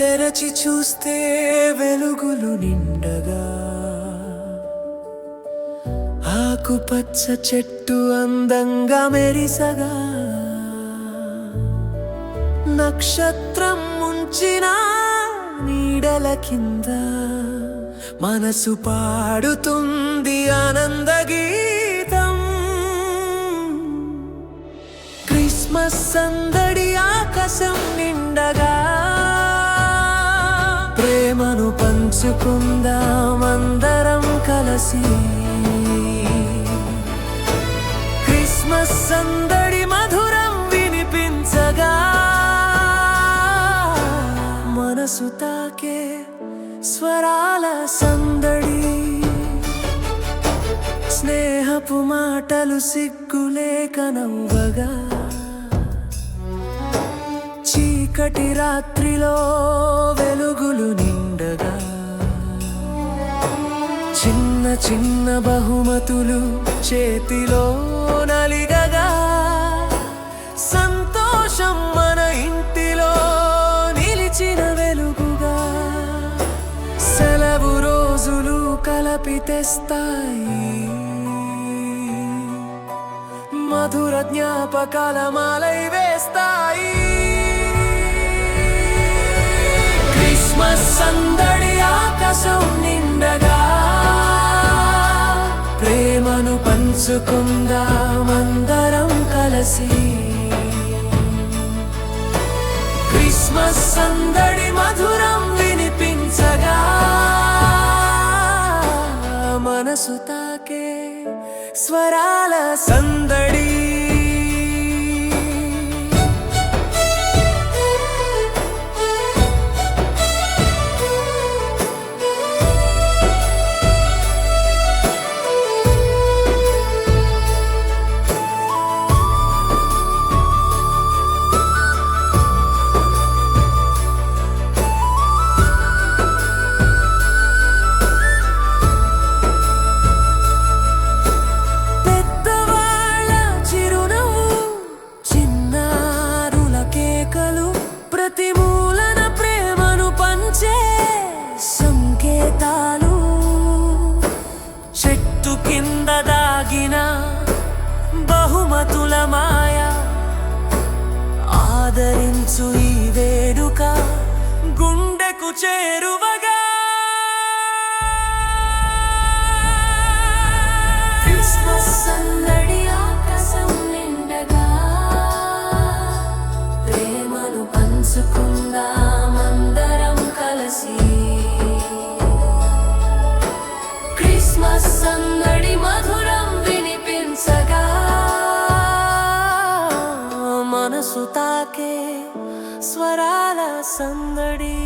తెరచి చూస్తే వెలుగులు నిండగా. ఆకుపచ్చ చెట్టు అందంగా మెరిసగా. నక్షత్రం ముంచిన నీడల కింద మనసు పాడుతుంది ఆనంద గీతం. క్రిస్మస్ సందడి ఆకాశం నిండగా. పంచుకుందాం అందరం కలిసి. క్రిస్మస్ సందడి మధురం వినిపించగా మనసు తాకే స్వరాల సందడి. స్నేహపు మాటలు సిగ్గులేక చీకటి రాత్రిలో వెలుగులు నిండగా చిన్న బహుమతులు చేతిలో నలిగగా సంతోషం మన ఇంటిలో నిలిచిన వెలుగుగా. సెలవు రోజులు కలపి తెస్తాయి. మధుర జ్ఞాపకాల మాలై వేస్తాయి. క్రిస్మస్ సందడి ప్రేమను పంచుకుందాం కలిసి. క్రిస్మస్ సందడి మధురం వినిపించగా మనసు తాకే స్వరాల సందడి కింద బహుమతుల మాయ. ఆదరించు ఈ వేడుక గుండెకు చేరువగా. క్రిస్మస్ సందడి మనసు తాకే స్వరాల సందడి